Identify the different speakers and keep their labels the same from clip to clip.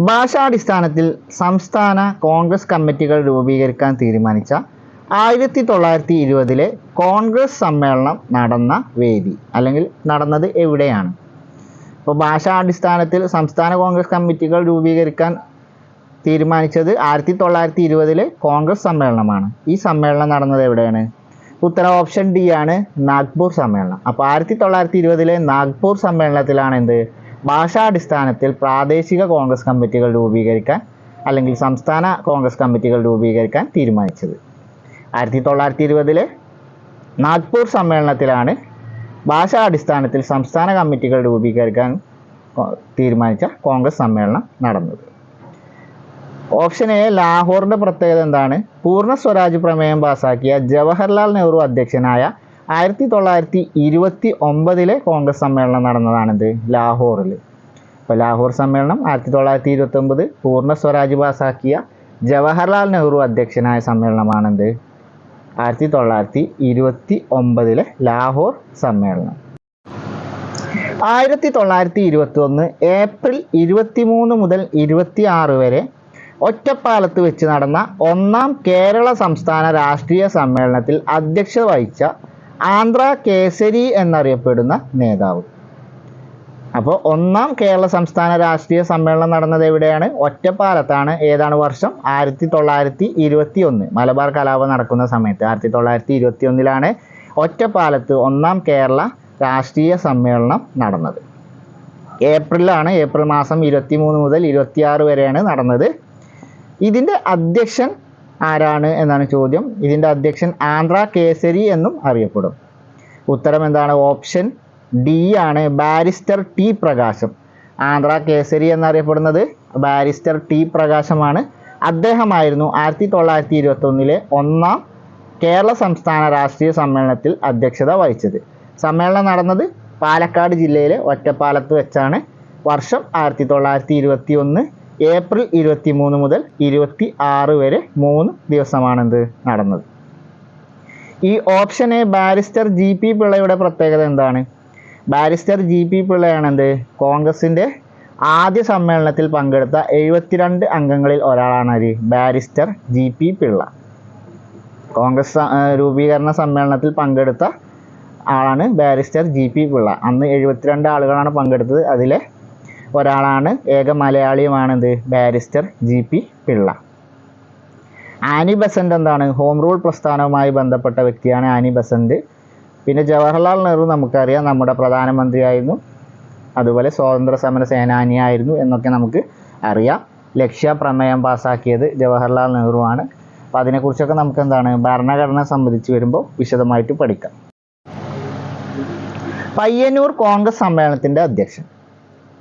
Speaker 1: ഭാഷാടിസ്ഥാനത്തിൽ സംസ്ഥാന കോൺഗ്രസ് കമ്മിറ്റികൾ രൂപീകരിക്കാൻ തീരുമാനിച്ച ആയിരത്തി തൊള്ളായിരത്തി ഇരുപതിലെ കോൺഗ്രസ് സമ്മേളനം നടന്ന വേദി അല്ലെങ്കിൽ നടന്നത് എവിടെയാണ്? ഇപ്പോൾ ഭാഷാടിസ്ഥാനത്തിൽ സംസ്ഥാന കോൺഗ്രസ് കമ്മിറ്റികൾ രൂപീകരിക്കാൻ തീരുമാനിച്ചത് ആയിരത്തി തൊള്ളായിരത്തി ഇരുപതിലെ കോൺഗ്രസ് സമ്മേളനമാണ്. ഈ സമ്മേളനം നടന്നത് എവിടെയാണ്? ഉത്തരം ഓപ്ഷൻ ഡി ആണ് നാഗ്പൂർ സമ്മേളനം. അപ്പോൾ ആയിരത്തി തൊള്ളായിരത്തി ഇരുപതിലെ നാഗ്പൂർ സമ്മേളനത്തിലാണ് എന്ത്? ഭാഷാടിസ്ഥാനത്തിൽ പ്രാദേശിക കോൺഗ്രസ് കമ്മിറ്റികൾ രൂപീകരിക്കാൻ അല്ലെങ്കിൽ സംസ്ഥാന കോൺഗ്രസ് കമ്മിറ്റികൾ രൂപീകരിക്കാൻ തീരുമാനിച്ചത്. ആയിരത്തി തൊള്ളായിരത്തി ഇരുപതിലെ നാഗ്പൂർ സമ്മേളനത്തിലാണ് ഭാഷാടിസ്ഥാനത്തിൽ സംസ്ഥാന കമ്മിറ്റികൾ രൂപീകരിക്കാൻ തീരുമാനിച്ച കോൺഗ്രസ് സമ്മേളനം നടന്നത്. ഓപ്ഷൻ എ ലാഹോറിന്റെ പ്രത്യേകത എന്താണ്? പൂർണ സ്വരാജ് പ്രമേയം പാസാക്കിയ ജവഹർലാൽ നെഹ്റു അധ്യക്ഷനായ ആയിരത്തി തൊള്ളായിരത്തി ഇരുപത്തി ഒമ്പതിലെ കോൺഗ്രസ് സമ്മേളനം നടന്നതാണിത് ലാഹോറിൽ അപ്പോൾ ലാഹോർ സമ്മേളനം ആയിരത്തി തൊള്ളായിരത്തി ഇരുപത്തി ഒമ്പത് പൂർണ സ്വരാജ് പാസാക്കിയ ജവഹർലാൽ നെഹ്റു അധ്യക്ഷനായ സമ്മേളനമാണിത്. ആയിരത്തി തൊള്ളായിരത്തി ഇരുപത്തി ഒമ്പതിലെ ലാഹോർ സമ്മേളനം. ആയിരത്തി തൊള്ളായിരത്തി ഇരുപത്തി ഒന്ന് ഏപ്രിൽ ഇരുപത്തി മൂന്ന് മുതൽ ഇരുപത്തി ആറ് വരെ ഒറ്റപ്പാലത്ത് വെച്ച് നടന്ന ഒന്നാം കേരള സംസ്ഥാന രാഷ്ട്രീയ സമ്മേളനത്തിൽ അധ്യക്ഷത വഹിച്ച ആന്ധ്ര കേസരി എന്നറിയപ്പെടുന്ന നേതാവ്. അപ്പോൾ ഒന്നാം കേരള സംസ്ഥാന രാഷ്ട്രീയ സമ്മേളനം നടന്നത് എവിടെയാണ്? ഒറ്റപ്പാലത്താണ്. ഏതാണ് വർഷം? ആയിരത്തി തൊള്ളായിരത്തി ഇരുപത്തി ഒന്ന് മലബാർ കലാപം നടക്കുന്ന സമയത്ത് ആയിരത്തി തൊള്ളായിരത്തി ഇരുപത്തി ഒന്നിലാണ് ഒറ്റപ്പാലത്ത് ഒന്നാം കേരള രാഷ്ട്രീയ സമ്മേളനം നടന്നത്. ഏപ്രിലാണ് ഏപ്രിൽ മാസം ഇരുപത്തി മൂന്ന് മുതൽ ഇരുപത്തിയാറ് വരെയാണ് നടന്നത്. ഇതിന്റെ അധ്യക്ഷൻ ആരാണ് എന്നാണ് ചോദ്യം. ഇതിന്റെ അധ്യക്ഷൻ ആന്ധ്ര കേസരി എന്നും അറിയപ്പെടും. ഉത്തരം എന്താണ്? ഓപ്ഷൻ ഡി ആണ്. Barrister T Prakasam. Andhra Kesari എന്നറിയപ്പെടുന്നത് ബാരിസ്റ്റർ ടി പ്രകാശമാണ്. അദ്ദേഹമായിരുന്നു ആയിരത്തി തൊള്ളായിരത്തി ഇരുപത്തൊന്നിലെ ഒന്നാം കേരള സംസ്ഥാന രാഷ്ട്രീയ സമ്മേളനത്തിൽ അധ്യക്ഷത വഹിച്ചത്. സമ്മേളനം നടന്നത് പാലക്കാട് ജില്ലയിലെ ഒറ്റപ്പാലത്ത് വെച്ചാണ്. വർഷം ആയിരത്തി തൊള്ളായിരത്തി ഇരുപത്തി ഒന്ന് ഏപ്രിൽ ഇരുപത്തി മൂന്ന് മുതൽ ഇരുപത്തി ആറ് വരെ മൂന്ന് ദിവസമാണെന്ത് നടന്നത്. ഈ option A barrister G P പിള്ളയുടെ പ്രത്യേകത എന്താണ്? ബാരിസ്റ്റർ ജി പി പിള്ളയാണ് എന്ത്? കോൺഗ്രസിന്റെ ആദ്യ സമ്മേളനത്തിൽ പങ്കെടുത്ത എഴുപത്തിരണ്ട് അംഗങ്ങളിൽ ഒരാളാണ് ആര്? Barrister G P Pillai. Congress രൂപീകരണ സമ്മേളനത്തിൽ പങ്കെടുത്ത ആളാണ് ബാരിസ്റ്റർ ജി പി പിള്ള. അന്ന് എഴുപത്തിരണ്ട് ആളുകളാണ് പങ്കെടുത്തത്. അതിലെ ഒരാളാണ്. ഏക മലയാളിയുമാണെന്ത്? Barrister G P Pillai. Annie Besant എന്താണ്? ഹോം റൂൾ പ്രസ്ഥാനവുമായി ബന്ധപ്പെട്ട വ്യക്തിയാണ് ആനി ബസന്റ്. പിന്നെ ജവഹർലാൽ നെഹ്റു നമുക്കറിയാം നമ്മുടെ പ്രധാനമന്ത്രിയായിരുന്നു. അതുപോലെ സ്വാതന്ത്ര്യ സമര സേനാനിയായിരുന്നു എന്നൊക്കെ നമുക്ക് അറിയാം. ലക്ഷ്യ പ്രമേയം പാസ്സാക്കിയത് ജവഹർലാൽ നെഹ്റു ആണ്. അപ്പോൾ അതിനെക്കുറിച്ചൊക്കെ നമുക്ക് എന്താണ് ഭരണഘടന സംബന്ധിച്ച് വരുമ്പോൾ വിശദമായിട്ട് പഠിക്കാം. പയ്യന്നൂർ കോൺഗ്രസ് സമ്മേളനത്തിന്റെ അധ്യക്ഷൻ.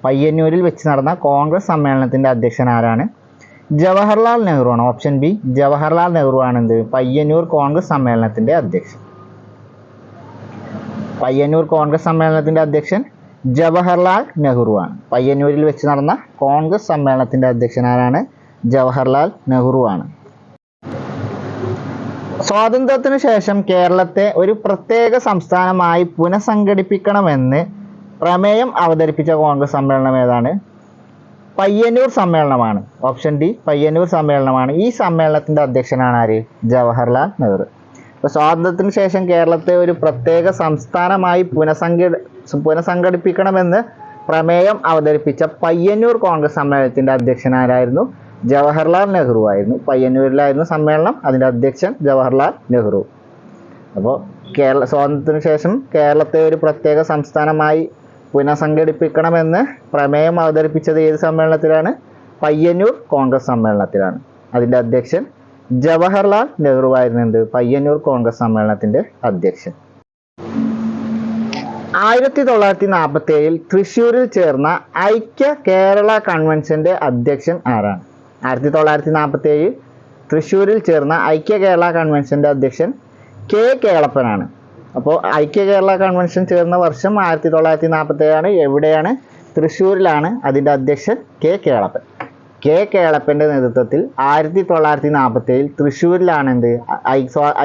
Speaker 1: പയ്യന്നൂരിൽ വെച്ച് നടന്ന കോൺഗ്രസ് സമ്മേളനത്തിന്റെ അധ്യക്ഷൻ ആരാണ്? ജവഹർലാൽ നെഹ്റു ആണ്. ഓപ്ഷൻ ബി ജവഹർലാൽ നെഹ്റു ആണ് എന്ത് പയ്യന്നൂർ കോൺഗ്രസ് സമ്മേളനത്തിന്റെ അധ്യക്ഷൻ. പയ്യന്നൂർ കോൺഗ്രസ് സമ്മേളനത്തിന്റെ അധ്യക്ഷൻ ജവഹർലാൽ നെഹ്റു ആണ്. പയ്യന്നൂരിൽ വെച്ച് നടന്ന കോൺഗ്രസ് സമ്മേളനത്തിന്റെ അധ്യക്ഷൻ ആരാണ്? ജവഹർലാൽ നെഹ്റു ആണ്. സ്വാതന്ത്ര്യത്തിനു ശേഷം കേരളത്തെ ഒരു പ്രത്യേക സംസ്ഥാനമായി പുനഃസംഘടിപ്പിക്കണമെന്ന് പ്രമേയം അവതരിപ്പിച്ച കോൺഗ്രസ് സമ്മേളനം ഏതാണ്? പയ്യന്നൂർ സമ്മേളനമാണ്. ഓപ്ഷൻ ഡി പയ്യന്നൂർ സമ്മേളനമാണ്. ഈ സമ്മേളനത്തിന്റെ അധ്യക്ഷനാണ് ആര്? ജവഹർലാൽ നെഹ്റു. ഇപ്പൊ സ്വാതന്ത്ര്യത്തിന് ശേഷം കേരളത്തെ ഒരു പ്രത്യേക സംസ്ഥാനമായി പുനഃസംഘ പുനഃസംഘടിപ്പിക്കണമെന്ന് പ്രമേയം അവതരിപ്പിച്ച പയ്യന്നൂർ കോൺഗ്രസ് സമ്മേളനത്തിന്റെ അധ്യക്ഷൻ ആരായിരുന്നു? ജവഹർലാൽ നെഹ്റു ആയിരുന്നു. പയ്യന്നൂരിലായിരുന്നു സമ്മേളനം. അതിന്റെ അധ്യക്ഷൻ ജവഹർലാൽ നെഹ്റു. അപ്പോൾ കേരള സ്വാതന്ത്ര്യത്തിന് ശേഷം കേരളത്തെ ഒരു പ്രത്യേക സംസ്ഥാനമായി പുനഃസംഘടിപ്പിക്കണമെന്ന് പ്രമേയം അവതരിപ്പിച്ചത് ഏത് സമ്മേളനത്തിലാണ്? പയ്യന്നൂർ കോൺഗ്രസ് സമ്മേളനത്തിലാണ്. അതിന്റെ അധ്യക്ഷൻ ജവഹർലാൽ നെഹ്റു ആയിരുന്നു എന്ത്? പയ്യന്നൂർ കോൺഗ്രസ് സമ്മേളനത്തിന്റെ അധ്യക്ഷൻ. ആയിരത്തി തൊള്ളായിരത്തി നാൽപ്പത്തി ഏഴിൽ തൃശ്ശൂരിൽ ചേർന്ന ഐക്യ കേരള കൺവെൻഷന്റെ അധ്യക്ഷൻ ആരാണ്? ആയിരത്തി തൊള്ളായിരത്തി നാൽപ്പത്തി ഏഴിൽ തൃശ്ശൂരിൽ ചേർന്ന ഐക്യ കേരള കൺവെൻഷന്റെ അധ്യക്ഷൻ കെ കേളപ്പനാണ്. അപ്പോൾ ഐക്യ കേരള കൺവെൻഷൻ ചേർന്ന വർഷം ആയിരത്തി തൊള്ളായിരത്തി നാൽപ്പത്തി ഏഴാണ് എവിടെയാണ്? തൃശ്ശൂരിലാണ് അതിന്റെ അധ്യക്ഷൻ കെ കേളപ്പൻ. കെ കേളപ്പന്റെ നേതൃത്വത്തിൽ ആയിരത്തി തൊള്ളായിരത്തി നാൽപ്പത്തി ഏഴിൽ തൃശ്ശൂരിലാണ് എന്ത്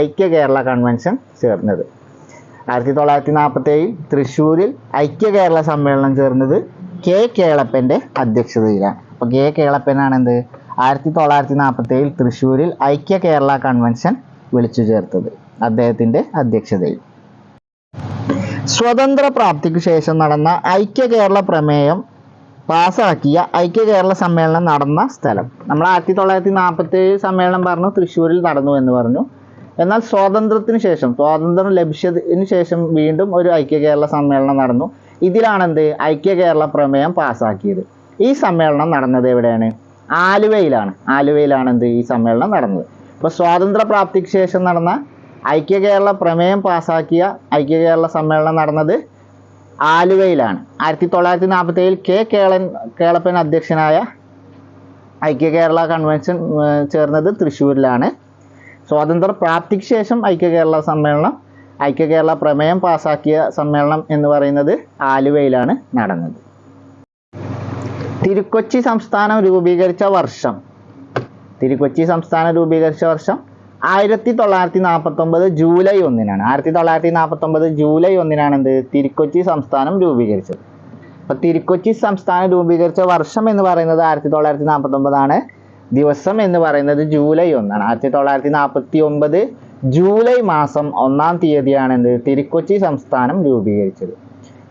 Speaker 1: ഐക്യ കേരള കൺവെൻഷൻ ചേർന്നത്. ആയിരത്തി തൊള്ളായിരത്തി നാൽപ്പത്തി ഏഴിൽ തൃശ്ശൂരിൽ ഐക്യ കേരള സമ്മേളനം ചേർന്നത് കെ കേളപ്പന്റെ അധ്യക്ഷതയിലാണ്. അപ്പോൾ കെ കേളപ്പനാണ് എന്ത്? ആയിരത്തി തൊള്ളായിരത്തി നാൽപ്പത്തി ഏഴിൽ തൃശ്ശൂരിൽ ഐക്യ കേരള കൺവെൻഷൻ വിളിച്ചു ചേർത്തത് അദ്ദേഹത്തിന്റെ അധ്യക്ഷതയിൽ. സ്വതന്ത്ര പ്രാപ്തിക്ക് ശേഷം നടന്ന ഐക്യ കേരള പ്രമേയം പാസാക്കിയ ഐക്യ കേരള സമ്മേളനം നടന്ന സ്ഥലം. നമ്മൾ ആയിരത്തി തൊള്ളായിരത്തി നാൽപ്പത്തി ഏഴ് സമ്മേളനം പറഞ്ഞു തൃശ്ശൂരിൽ നടന്നു എന്ന് പറഞ്ഞു. എന്നാൽ സ്വാതന്ത്ര്യത്തിന് ശേഷം സ്വാതന്ത്ര്യം ലഭിച്ചതിന് ശേഷം വീണ്ടും ഒരു ഐക്യ കേരള സമ്മേളനം നടന്നു. ഇതിലാണ് എന്ത്? ഐക്യ കേരള പ്രമേയം പാസാക്കിയത്. ഈ സമ്മേളനം നടന്നത് എവിടെയാണ്? ആലുവയിലാണ്. ആലുവയിലാണ് എന്ത്? ഈ സമ്മേളനം നടന്നത്. അപ്പോൾ സ്വാതന്ത്ര്യ പ്രാപ്തിക്ക് ശേഷം നടന്ന ഐക്യ കേരള പ്രമേയം പാസാക്കിയ ഐക്യ കേരള സമ്മേളനം നടന്നത് ആലുവയിലാണ്. ആയിരത്തി തൊള്ളായിരത്തി നാൽപ്പത്തി ഏഴിൽ കെ കേളൻ കേളപ്പൻ അധ്യക്ഷനായ ഐക്യ കേരള കൺവെൻഷൻ ചേർന്നത് തൃശ്ശൂരിലാണ്. സ്വാതന്ത്ര്യ പ്രാപ്തിക്ക് ശേഷം ഐക്യ കേരള സമ്മേളനം ഐക്യ കേരള പ്രമേയം പാസാക്കിയ സമ്മേളനം എന്ന് പറയുന്നത് ആലുവയിലാണ് നടന്നത്. തിരുക്കൊച്ചി സംസ്ഥാനം രൂപീകരിച്ച വർഷം. തിരുക്കൊച്ചി സംസ്ഥാനം രൂപീകരിച്ച വർഷം ആയിരത്തി തൊള്ളായിരത്തി നാൽപ്പത്തി ഒമ്പത് ജൂലൈ ഒന്നിനാണ്. ആയിരത്തി തൊള്ളായിരത്തി നാൽപ്പത്തി ഒമ്പത് ജൂലൈ ഒന്നിനാണ് എന്ത്? തിരുക്കൊച്ചി സംസ്ഥാനം രൂപീകരിച്ചത്. അപ്പൊ തിരുക്കൊച്ചി സംസ്ഥാനം രൂപീകരിച്ച വർഷം എന്ന് പറയുന്നത് ആയിരത്തി തൊള്ളായിരത്തി നാൽപ്പത്തി ഒമ്പതാണ് ദിവസം എന്ന് പറയുന്നത് ജൂലൈ ഒന്നാണ്. ആയിരത്തി തൊള്ളായിരത്തി നാൽപ്പത്തി ഒമ്പത് ജൂലൈ മാസം ഒന്നാം തീയതിയാണ് എന്ത്? തിരുക്കൊച്ചി സംസ്ഥാനം രൂപീകരിച്ചത്.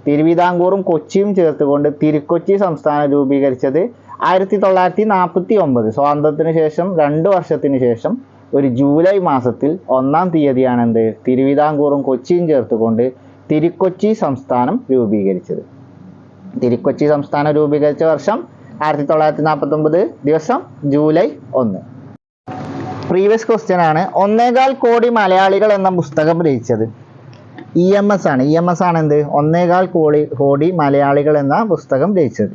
Speaker 1: തിരുവിതാംകൂറും കൊച്ചിയും ചേർത്തുകൊണ്ട് തിരുക്കൊച്ചി സംസ്ഥാനം രൂപീകരിച്ചത് ആയിരത്തി തൊള്ളായിരത്തി നാൽപ്പത്തി ഒമ്പത് സ്വാതന്ത്ര്യത്തിന് ശേഷം രണ്ട് വർഷത്തിന് ശേഷം ഒരു ജൂലൈ മാസത്തിൽ ഒന്നാം തീയതിയാണ് എന്ത്? തിരുവിതാംകൂറും കൊച്ചിയും ചേർത്തുകൊണ്ട് തിരുക്കൊച്ചി സംസ്ഥാനം രൂപീകരിച്ചത്. തിരുക്കൊച്ചി സംസ്ഥാനം രൂപീകരിച്ച വർഷം ആയിരത്തി തൊള്ളായിരത്തി നാൽപ്പത്തി ഒമ്പത് ദിവസം ജൂലൈ ഒന്ന്. പ്രീവിയസ് ക്വസ്റ്റ്യൻ ആണ്. ഒന്നേകാൽ കോടി മലയാളികൾ എന്ന പുസ്തകം രചിച്ചത്. ഇ എം എസ് ആണ്. ഇ എം എസ് ആണ് എന്ത്? ഒന്നേകാൽ കോടി കോടി മലയാളികൾ എന്ന പുസ്തകം രചിച്ചത്.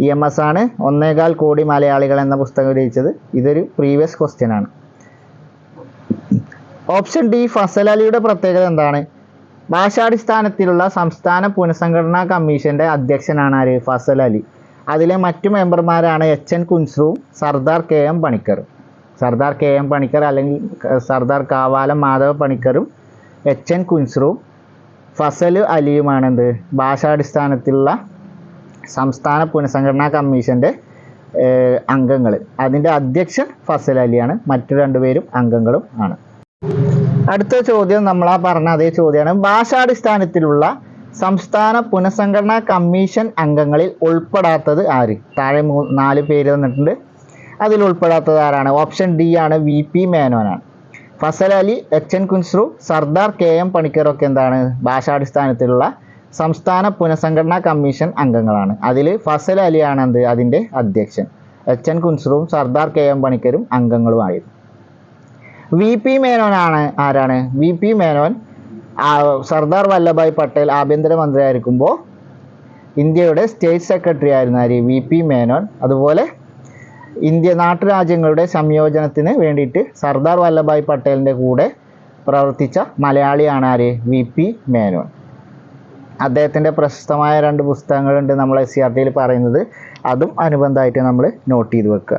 Speaker 1: ഇ എം എസ് ആണ്. ഒന്നേകാൽ കോടി മലയാളികൾ എന്ന പുസ്തകം രചിച്ചത്. ഇതൊരു പ്രീവിയസ് ക്വസ്റ്റ്യൻ ആണ്. ഓപ്ഷൻ ഡി ഫസൽ അലിയുടെ പ്രത്യേകത എന്താണ്? ഭാഷാടിസ്ഥാനത്തിലുള്ള സംസ്ഥാന പുനഃസംഘടനാ കമ്മീഷന്റെ അധ്യക്ഷനാണ് ആര്? ഫസൽ അലി. അതിലെ മറ്റു മെമ്പർമാരാണ് H N കുൻസ്രുവും Sardar K M Panikkar. Sardar K M Panikkar അല്ലെങ്കിൽ സർദാർ കാവാലം മാധവ പണിക്കറും എച്ച് എൻ കുൻസ്രുവും ഫസൽ അലിയുമാണ് എന്ത്? ഭാഷാടിസ്ഥാനത്തിലുള്ള സംസ്ഥാന പുനഃസംഘടനാ കമ്മീഷന്റെ അംഗങ്ങൾ അതിന്റെ അധ്യക്ഷൻ ഫസൽ അലിയാണ്. മറ്റു രണ്ടുപേരും അംഗങ്ങളും ആണ്. അടുത്ത ചോദ്യം നമ്മൾ ആ പറഞ്ഞ അതേ ചോദ്യമാണ്. ഭാഷാടിസ്ഥാനത്തിലുള്ള സംസ്ഥാന പുനഃസംഘടനാ കമ്മീഷൻ അംഗങ്ങളിൽ ഉൾപ്പെടാത്തത് ആര്? താഴെ മൂ നാല് പേര് തന്നിട്ടുണ്ട് അതിൽ ഉൾപ്പെടാത്തത് ആരാണ്? ഓപ്ഷൻ ഡി ആണ് V P മേനോനാണ്. Fazal Ali H N Kunzru Sardar K M പണിക്കറൊക്കെ എന്താണ്? ഭാഷാടിസ്ഥാനത്തിലുള്ള സംസ്ഥാന പുനഃസംഘടനാ കമ്മീഷൻ അംഗങ്ങളാണ്. അതിൽ ഫസൽ അലിയാണ് എന്ത്? അതിന്റെ അധ്യക്ഷൻ. എച്ച് എൻ കുൻസ്രുവും സർദാർ കെ എം പണിക്കരും അംഗങ്ങളുമായിരുന്നു. വി പി ആണ് ആരാണ്? വി പി മേനോൻ സർദാർ വല്ലഭായ് പട്ടേൽ ആഭ്യന്തരമന്ത്രിയായിരിക്കുമ്പോൾ ഇന്ത്യയുടെ സ്റ്റേറ്റ് സെക്രട്ടറി ആയിരുന്നു ആര് വി പി മേനോൻ. അതുപോലെ ഇന്ത്യ നാട്ടുരാജ്യങ്ങളുടെ സംയോജനത്തിന് വേണ്ടിയിട്ട് സർദാർ വല്ലഭായ് പട്ടേലിന്റെ കൂടെ പ്രവർത്തിച്ച മലയാളിയാണ് ആര്? V P Menon. അദ്ദേഹത്തിന്റെ പ്രശസ്തമായ രണ്ട് പുസ്തകങ്ങളുണ്ട് നമ്മൾ എസ് സി ആർ ടിയിൽ പറയുന്നത്. അതും അനുബന്ധമായിട്ട് നമ്മൾ നോട്ട് ചെയ്ത് വെക്കുക.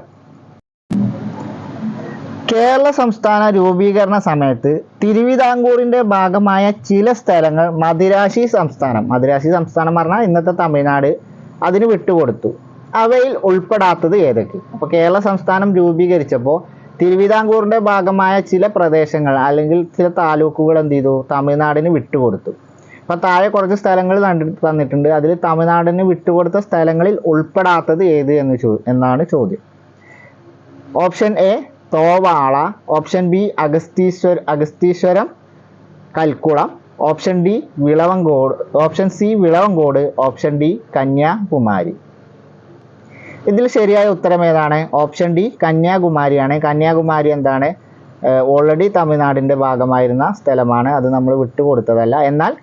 Speaker 1: കേരള സംസ്ഥാന രൂപീകരണ സമയത്ത് തിരുവിതാംകൂറിന്റെ ഭാഗമായ ചില സ്ഥലങ്ങൾ മദിരാശി സംസ്ഥാനം മദിരാശി സംസ്ഥാനം പറഞ്ഞാൽ ഇന്നത്തെ തമിഴ്നാട് അതിന് വിട്ടുകൊടുത്തു. അവയിൽ ഉൾപ്പെടാത്തത് ഏതൊക്കെ? അപ്പോൾ കേരള സംസ്ഥാനം രൂപീകരിച്ചപ്പോൾ തിരുവിതാംകൂറിന്റെ ഭാഗമായ ചില പ്രദേശങ്ങൾ അല്ലെങ്കിൽ ചില താലൂക്കുകൾ എന്ത് ചെയ്തു? തമിഴ്നാടിന് വിട്ടുകൊടുത്തു. അപ്പോൾ താഴെ കുറച്ച് സ്ഥലങ്ങൾ തന്നിട്ടുണ്ട്. അതിൽ തമിഴ്നാടിന് വിട്ടുകൊടുത്ത സ്ഥലങ്ങളിൽ ഉൾപ്പെടാത്തത് ഏത് എന്ന് ചോ എന്നാണ് ചോദ്യം. Option A Thovala option B Agastheeswar Agastheeswaram Kalkulam option D Vilavancode option C Vilavancode option D Kanyakumari. ഇതിൽ ശരിയായ ഉത്തരം ഏതാണ്? Option D കന്യാകുമാരിയാണ്. കന്യാകുമാരി എന്താണ്? ഓൾറെഡി തമിഴ്നാടിന്റെ ഭാഗമായിരുന്ന സ്ഥലമാണ്. അത് നമ്മൾ വിട്ടുകൊടുത്തതല്ല. എന്നാൽ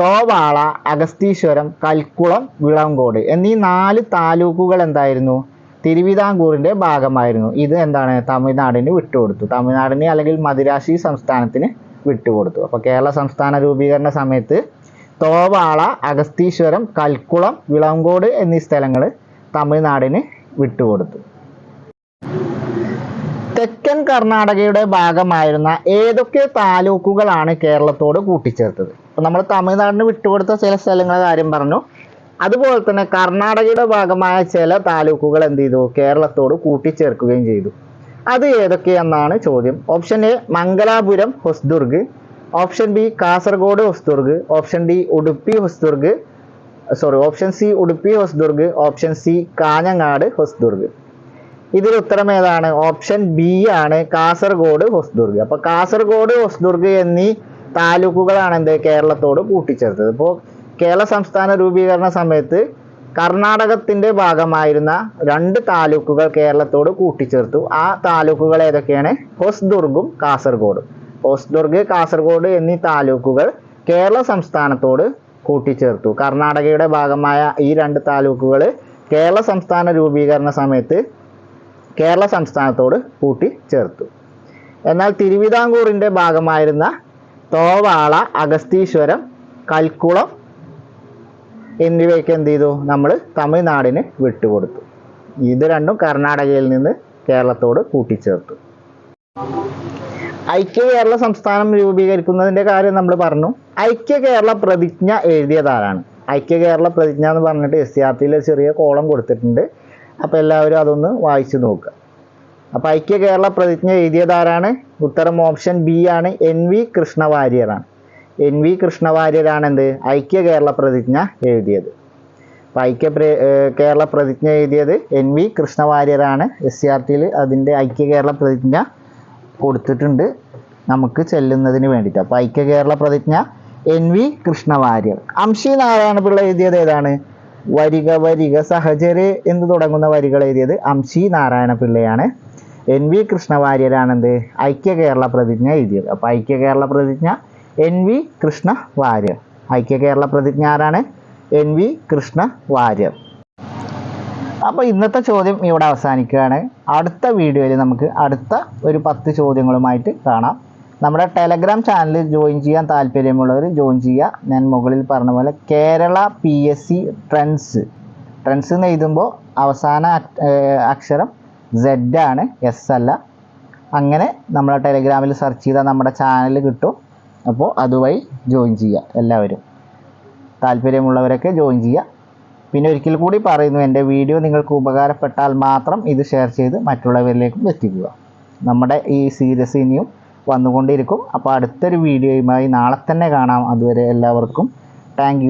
Speaker 1: തോവാള അഗസ്തീശ്വരം കൽക്കുളം വിളവങ്കോട് എന്നീ നാല് താലൂക്കുകൾ എന്തായിരുന്നു? തിരുവിതാംകൂറിന്റെ ഭാഗമായിരുന്നു. ഇത് എന്താണ്? തമിഴ്നാടിന് വിട്ടുകൊടുത്തു. തമിഴ്നാടിന് അല്ലെങ്കിൽ മദിരാശി സംസ്ഥാനത്തിന് വിട്ടുകൊടുത്തു. അപ്പോൾ കേരള സംസ്ഥാന രൂപീകരണ സമയത്ത് തോവാള അഗസ്തീശ്വരം കൽക്കുളം വിളങ്കോട് എന്നീ സ്ഥലങ്ങൾ തമിഴ്നാടിന് വിട്ടുകൊടുത്തു. തെക്കൻ കർണാടകയുടെ ഭാഗമായിരുന്ന ഏതൊക്കെ താലൂക്കുകളാണ് കേരളത്തോട് കൂട്ടിച്ചേർത്തത്? അപ്പോൾ നമ്മൾ തമിഴ്നാടിന് വിട്ടുകൊടുത്ത ചില സ്ഥലങ്ങളുടെ കാര്യം പറഞ്ഞു. അതുപോലെ തന്നെ കർണാടകയുടെ ഭാഗമായ ചില താലൂക്കുകൾ എന്ത് ചെയ്തു? കേരളത്തോട് കൂട്ടിച്ചേർക്കുകയും ചെയ്തു. അത് ഏതൊക്കെയെന്നാണ് ചോദ്യം. Option A Mangalapuram Hosdurg. Option B Kasaragod Hosdurg. Option D Udupi Hosdurg. Sorry option C Udupi Hosdurg. Option C Kanhangad Hosdurg. ഇതിൽ ഉത്തരം ഏതാണ്? ഓപ്ഷൻ ബി ആണ് കാസർഗോഡ് ഹൊസ്ദുർഗ്. അപ്പൊ കാസർഗോഡ് ഹൊസ്ദുർഗ് എന്നീ താലൂക്കുകളാണ് എന്ത്? കേരളത്തോട് കൂട്ടിച്ചേർത്തത്. ഇപ്പോൾ കേരള സംസ്ഥാന രൂപീകരണ സമയത്ത് കർണാടകത്തിന്റെ ഭാഗമായിരുന്ന രണ്ട് താലൂക്കുകൾ കേരളത്തോട് കൂട്ടിച്ചേർത്തു. ആ താലൂക്കുകൾ ഏതൊക്കെയാണ്? ഹൊസ്ദുർഗും കാസർഗോഡും. ഹൊസ്ദുർഗ് കാസർഗോഡ് എന്നീ താലൂക്കുകൾ കേരള സംസ്ഥാനത്തോട് കൂട്ടിച്ചേർത്തു. കർണാടകയുടെ ഭാഗമായ ഈ രണ്ട് താലൂക്കുകൾ കേരള സംസ്ഥാന രൂപീകരണ സമയത്ത് കേരള സംസ്ഥാനത്തോട് കൂട്ടിച്ചേർത്തു. എന്നാൽ തിരുവിതാംകൂറിന്റെ ഭാഗമായിരുന്ന തോവാള അഗസ്തീശ്വരം കൽക്കുളം എന്നിവയ്ക്ക് എന്ത് ചെയ്തു? നമ്മൾ തമിഴ്നാടിന് വിട്ടുകൊടുത്തു. ഇത് രണ്ടും കർണാടകയിൽ നിന്ന് കേരളത്തോട് കൂട്ടിച്ചേർത്തു. ഐക്യ കേരള സംസ്ഥാനം രൂപീകരിക്കുന്നതിന്റെ കാര്യം നമ്മൾ പറഞ്ഞു. ഐക്യ കേരള പ്രതിജ്ഞ എഴുതിയതാരാണ്? ഐക്യ കേരള പ്രതിജ്ഞ എന്ന് പറഞ്ഞിട്ട് എസ് സി ആർ ടിയിൽ ചെറിയ കോളം കൊടുത്തിട്ടുണ്ട്. അപ്പോൾ എല്ലാവരും അതൊന്ന് വായിച്ചു നോക്കുക. അപ്പോൾ ഐക്യ കേരള പ്രതിജ്ഞ എഴുതിയതാരാണ്? ഉത്തരം ഓപ്ഷൻ ബി ആണ് എൻ വി കൃഷ്ണവാര്യരാണ്. എൻ വി കൃഷ്ണവാര്യരാണ് എന്ത് ഐക്യ കേരള പ്രതിജ്ഞ എഴുതിയത്. അപ്പോൾ ഐക്യ കേരള പ്രതിജ്ഞ എഴുതിയത് എൻ വി കൃഷ്ണവാര്യരാണ്. എസ് സി ആർ ടിയിൽ അതിന്റെ ഐക്യ കേരള പ്രതിജ്ഞ കൊടുത്തിട്ടുണ്ട്. നമുക്ക് ചെല്ലുന്നതിന് വേണ്ടിയിട്ട്. അപ്പോൾ ഐക്യ കേരള പ്രതിജ്ഞ എൻ വി കൃഷ്ണവാര്യർ. അംശി നാരായണ പിള്ള എഴുതിയത് ഏതാണ്? വരിക വരിക സഹചര് എന്ന് തുടങ്ങുന്ന വരികൾ എഴുതിയത് അംശി നാരായണ പിള്ളയാണ്. എൻ വി കൃഷ്ണവാര്യരാണെന്ത്? ഐക്യ കേരള പ്രതിജ്ഞ എഴുതിയത്. അപ്പോൾ ഐക്യ കേരള പ്രതിജ്ഞ എൻ വി കൃഷ്ണ വാര്യർ ഐക്യ കേരള പ്രതിജ്ഞ ആരാണ്? എൻ വി കൃഷ്ണ വാര്യർ അപ്പോൾ ഇന്നത്തെ ചോദ്യം ഇവിടെ അവസാനിക്കുകയാണ്. അടുത്ത വീഡിയോയിൽ നമുക്ക് അടുത്ത ഒരു പത്ത് ചോദ്യങ്ങളുമായിട്ട് കാണാം. നമ്മുടെ ടെലഗ്രാം ചാനൽ ജോയിൻ ചെയ്യാൻ താല്പര്യമുള്ളവർ ജോയിൻ ചെയ്യുക. ഞാൻ മുകളിൽ പറഞ്ഞ പോലെ Kerala P S C trends trends എന്ന് എഴുതുമ്പോൾ അവസാന അക്ഷരം സെഡ് ആണ് എസ് അല്ല. അങ്ങനെ നമ്മളെ ടെലിഗ്രാമിൽ സെർച്ച് ചെയ്താൽ നമ്മുടെ ചാനൽ കിട്ടും. അപ്പോൾ അതുവഴി ജോയിൻ ചെയ്യുക എല്ലാവരും. താല്പര്യമുള്ളവരൊക്കെ ജോയിൻ ചെയ്യുക പിന്നെ ഒരിക്കൽ കൂടി പറയുന്നു എന്റെ വീഡിയോ നിങ്ങൾക്ക് ഉപകാരപ്പെട്ടാൽ മാത്രം ഇത് ഷെയർ ചെയ്ത് മറ്റുള്ളവരിലേക്കും എത്തിക്കുക. നമ്മുടെ ഈ സീരീസ് ഇനിയും വന്നുകൊണ്ടിരിക്കും. അപ്പോൾ അടുത്തൊരു വീഡിയോയുമായി നാളെ തന്നെ കാണാം. അതുവരെ എല്ലാവർക്കും താങ്ക്